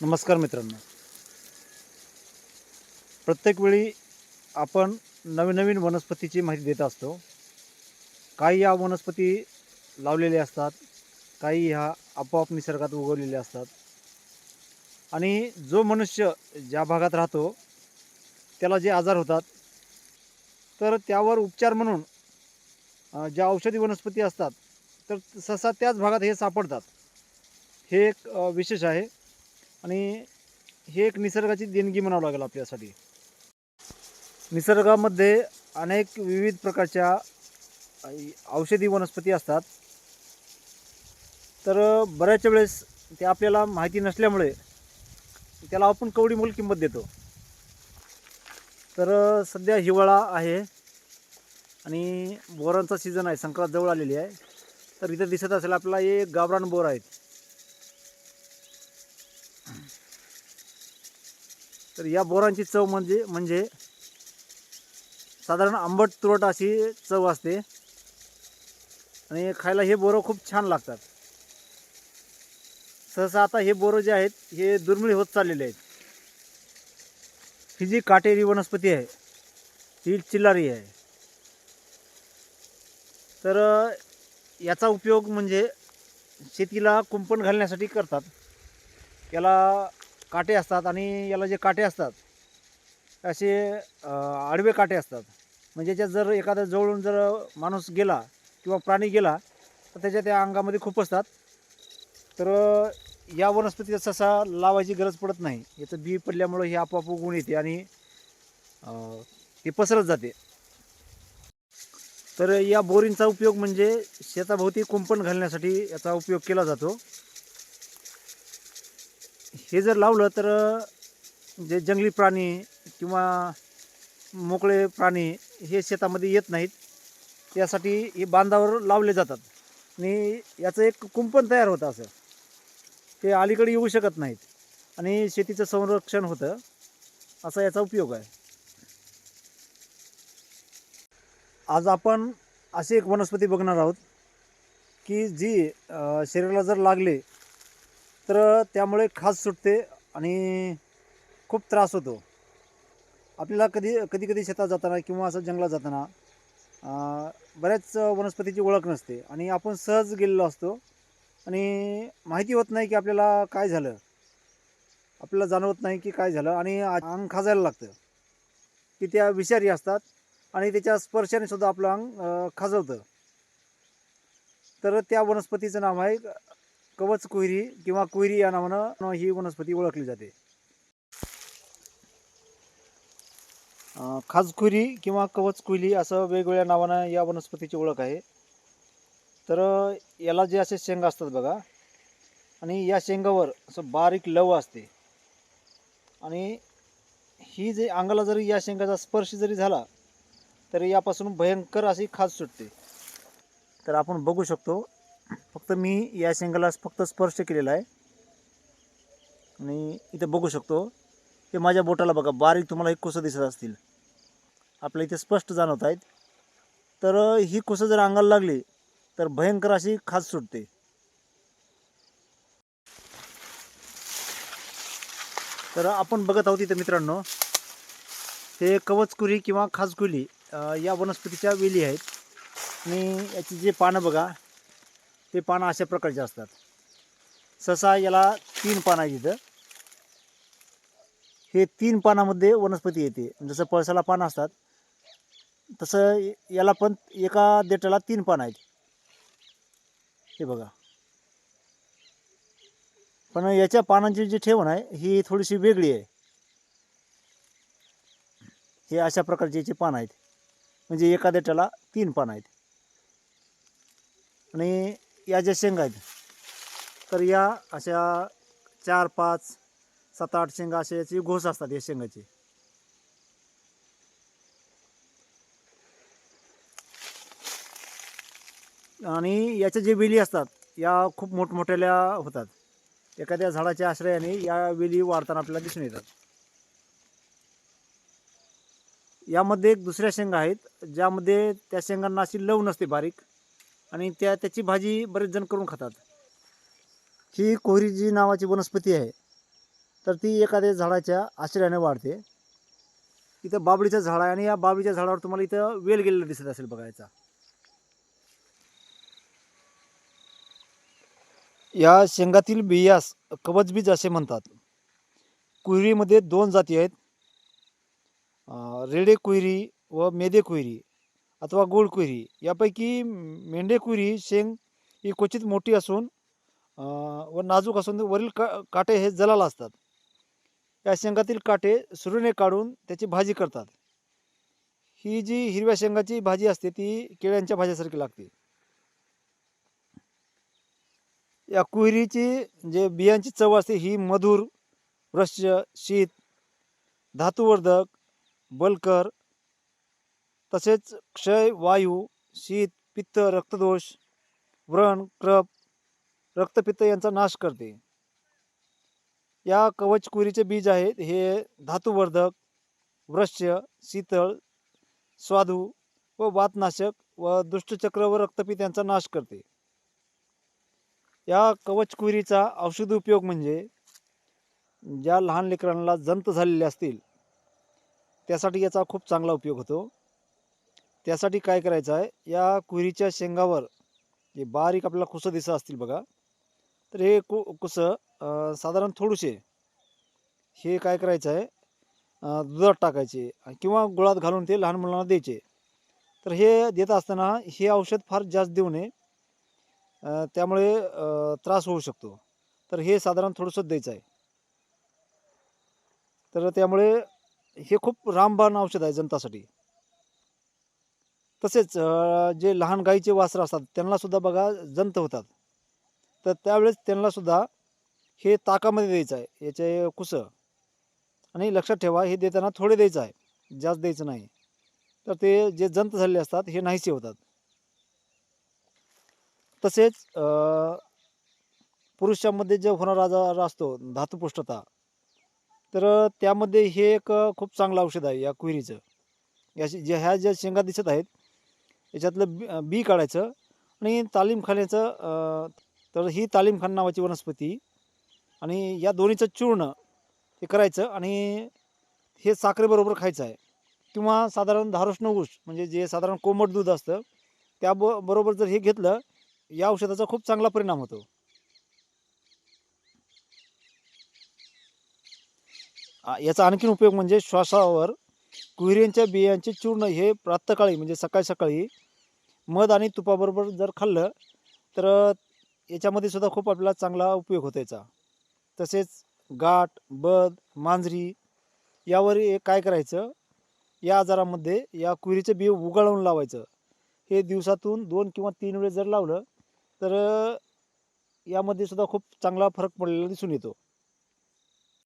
नमस्कार मित्रांनो. प्रत्येक वेळी आपण नवीन नवीन वनस्पतीची माहिती देत असतो. काही या वनस्पती लावलेल्या असतात काही ह्या आपोआप निसर्गात उगवलेल्या असतात. आणि जो मनुष्य ज्या भागात राहतो त्याला जे आजार होतात तर त्यावर उपचार म्हणून ज्या औषधी वनस्पती असतात तर सहसा त्याच भागात हे सापडतात. हे एक विशेष आहे. आणि हे एक निसर्गाची देणगी म्हणावं लागेल आपल्यासाठी. निसर्गामध्ये अनेक विविध प्रकारच्या औषधी वनस्पती असतात. तर बऱ्याच वेळेस ते आपल्याला माहिती नसल्यामुळे त्याला आपण कवडी मोल किंमत देतो. तर सध्या हिवाळा आहे आणि बोरांचा सीझन आहे संक्रांत जवळ आलेली आहे. तर इथं दिसत असेल आपल्याला हे गावरान बोर आहेत. तर या बोरांची चव म्हणजे म्हणजे साधारण आंबट तुरट अशी चव असते. आणि खायला हे बोरं खूप छान लागतात. सहसा आता हे बोरं जे आहेत हे दुर्मिळ होत चाललेले आहेत. ही जी काटेरी वनस्पती आहे ही चिल्लारी आहे. तर याचा उपयोग म्हणजे शेतीला कुंपण घालण्यासाठी करतात. याला काटे असतात आणि याला जे काटे असतात असे आडवे काटे असतात. म्हणजे ज्यात जर एखादा जवळून जर माणूस गेला किंवा प्राणी गेला तर त्याच्या त्या अंगामध्ये खूप असतात. तर या वनस्पतीचा ससा लावायची गरज पडत नाही. याचं बी पडल्यामुळं हे आपोआप उगवून येते आणि अ, ते पसरत जाते. तर या बोरींचा उपयोग म्हणजे शेताभोवती कुंपण घालण्यासाठी याचा उपयोग केला जातो. हे जर लावलं तर जे जंगली प्राणी किंवा मोकळे प्राणी हे शेतामध्ये येत नाहीत. त्यासाठी हे बांधावर लावले जातात. आणि याचं एक कुंपण तयार होतं असं. ते अलीकडे येऊ शकत नाहीत. आणि शेतीचं संरक्षण होतं. असा याचा उपयोग आहे. आज आपण अशी एक वनस्पती बघणार आहोत की जी शरीराला जर लागले तर त्यामुळे खाज सुटते आणि खूप त्रास होतो. आपल्याला कधी कधी कधी शेतात जाताना किंवा असं जंगलात जाताना बऱ्याच वनस्पतीची ओळख नसते आणि आपण सहज गेलेलो असतो आणि माहिती होत नाही की आपल्याला काय झालं. आपल्याला जाणवत नाही की काय झालं आणि अंग खाजायला लागतं. की त्या विषारी असतात आणि त्याच्या स्पर्शाने सुद्धा आपलं अंग खाजवतं. तर त्या वनस्पतीचं नाव आहे कवच कुहिरी किंवा कुहिरी या नावानं ही वनस्पती ओळखली जाते. अं, खाजकुरी किंवा कवच कुहिली असं वेगवेगळ्या नावानं या वनस्पतीची ओळख आहे. तर याला जे असे शेंगा असतात बघा आणि या शेंगावर असं बारीक लव असते. आणि ही जे अंगाला जरी या शेंगाचा स्पर्श जरी झाला तरी यापासून भयंकर अशी खाज सुटते. तर आपण बघू शकतो फक्त मी या शेंगाला फक्त स्पर्श केलेला आहे. आणि इथं बघू शकतो हे माझ्या बोटाला बघा बारीक तुम्हाला ही कुसं दिसत असतील. आपल्या इथे स्पष्ट जाणवत आहेत. तर ही कुसं जर अंगाला लागली तर भयंकर अशी खाज सुटते. तर आपण बघत आहोत इथं मित्रांनो हे कवचकुरी किंवा खाजकुली या वनस्पतीच्या वेली आहेत. आणि याची जे पानं बघा ते पानं अशा प्रकारचे असतात. ससा याला तीन पानं आहेत इथं. हे तीन पानामध्ये वनस्पती येते. जसं पळसाला पानं असतात तसं याला पण एका देठाला तीन पानं आहेत. हे बघा. पण याच्या पानांची जी ठेवण आहे ही थोडीशी वेगळी आहे. हे अशा प्रकारचे याचे पानं आहेत. म्हणजे एका देठाला तीन पानं आहेत. आणि या ज्या शेंगा आहेत तर या अशा चार पाच सात आठ शेंगा अशा याची घोस असतात या शेंगाची. आणि याच्या जे वेली असतात या खूप मोठमोठ्याल्या होतात. एखाद्या झाडाच्या आश्रयाने या वेली वाढताना आपल्याला दिसून येतात. यामध्ये एक दुसऱ्या शेंगा आहेत ज्यामध्ये त्या शेंगांना अशी लव नसते बारीक. आणि त्या त्याची भाजी बरेच जण करून खातात. ही कोहरी जी नावाची वनस्पती आहे. तर ती एखाद्या झाडाच्या आश्रयाने वाढते. इथं बाबळीचं झाड आहे आणि या बाबळीच्या झाडावर तुम्हाला इथं वेल गेलेलं दिसत असेल बघायचा. या शेंगातील बियास कवचबीज असे म्हणतात. कुहिरीमध्ये दोन जाती आहेत. रेडे कुहिरी व मेदे कुहिरी. अथवा गोड कुयरी यापैकी मेंढेकुरी शेंग ही क्वचित मोठी असून व नाजूक असून वरील का काटे हे जलाल असतात. या शेंगातील काटे सुरीने काढून त्याची भाजी करतात. ही जी हिरव्या शेंगाची भाजी असते ती केळ्यांच्या भाज्यासारखी लागते. या कुहिरीची जे बियांची चव असते ही मधुर वृश्य शीत धातुवर्धक बलकर तसेच क्षय वायू शीत पित्त रक्तदोष व्रण क्रप रक्तपित्त यांचा नाश करते. या कवच कुरीचे बीज आहेत हे धातुवर्धक वृश्य शीतळ स्वादू व वातनाशक व दुष्टचक्र व रक्तपित्त यांचा नाश करते. या कवच कुरीचा औषधी उपयोग म्हणजे ज्या लहान लेकरांना जंत झालेले असतील त्यासाठी याचा खूप चांगला उपयोग होतो. त्यासाठी काय करायचं आहे? या कुहिरीच्या शेंगावर जे बारीक आपल्याला कुसं दिसत असतील बघा तर हे कु कुसं साधारण थोडेसे हे काय करायचं आहे? दुधात टाकायचे किंवा गुळात घालून ते लहान मुलांना द्यायचे. तर हे देत असताना हे औषध फार जास्त देऊ नये. त्यामुळे त्रास होऊ शकतो. तर हे साधारण थोडंसं द्यायचं आहे. तर त्यामुळे हे खूप रामबाण औषध आहे जनतासाठी. तसेच जे लहान गाईचे वासरं असतात त्यांना सुद्धा बघा जंत होतात. तर त्यावेळेस त्यांना सुद्धा हे ताकामध्ये द्यायचं आहे याचे कुसं. आणि लक्षात ठेवा हे देताना थोडे द्यायचं आहे जास्त द्यायचं नाही. तर ते जे जंत झालेले असतात हे नाहीसे होतात. तसेच पुरुषांमध्ये जे होणारा आजार असतो धातुपुष्टता तर त्यामध्ये हे एक खूप चांगलं औषध आहे या कुहिरीचं. याची ज्या ह्या ज्या शेंगा दिसत आहेत याच्यातलं बी बी काढायचं आणि तालीमखान्याचं तर ही तालीमखान नावाची वनस्पती आणि या दोन्हीचं चूर्ण हे करायचं आणि हे साखरेबरोबर खायचं आहे. किंवा साधारण धारोष्ण ऊस म्हणजे जे साधारण कोमट दूध असतं त्या ब बरोबर जर हे घेतलं या औषधाचा खूप चांगला परिणाम होतो. याचा आणखीन उपयोग म्हणजे श्वासावर कुहिऱ्यांच्या बियांचे चूर्ण हे प्रातःकाळी म्हणजे सकाळी सकाळी मध आणि तुपाबरोबर जर खाल्लं तर याच्यामध्ये सुद्धा खूप आपल्याला चांगला उपयोग होतो याचा. तसेच गाठ बद मांजरी यावर हे काय करायचं? या आजारामध्ये या कुहिरीचे बी उगाळून लावायचं. हे दिवसातून दोन किंवा तीन वेळेस जर लावलं तर यामध्ये सुद्धा खूप चांगला फरक पडलेला दिसून येतो.